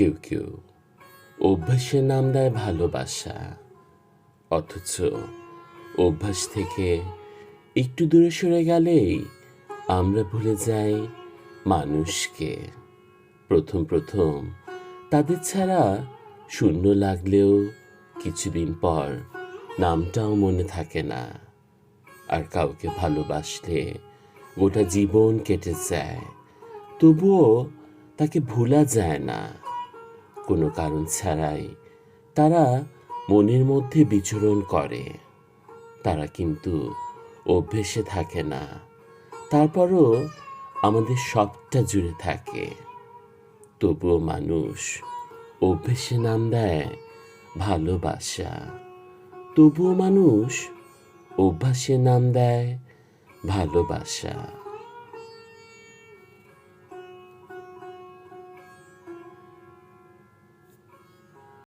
কেউ কেউ অভ্যাসের নাম দেয় ভালোবাসা। অথচ অভ্যাস থেকে একটু দূরে সরে গেলেই আমরা ভুলে যাই মানুষকে। প্রথম প্রথম তাদের ছাড়া শূন্য লাগলেও কিছুদিন পর নামটাও মনে থাকে না। আর কাউকে ভালোবাসলে গোটা জীবন কেটে যায়, তবুও তাকে ভোলা যায় না। কোনো কারণ ছাড়াই তারা মনের মধ্যে বিচরণ করে। তারা কিন্তু অভ্যেসে থাকে না। তারপরও আমাদের সবটা জুড়ে থাকে। তবুও মানুষ অভ্যেসে নাম দেয় ভালোবাসা। তবুও মানুষ অভ্যাসে নাম দেয় ভালোবাসা।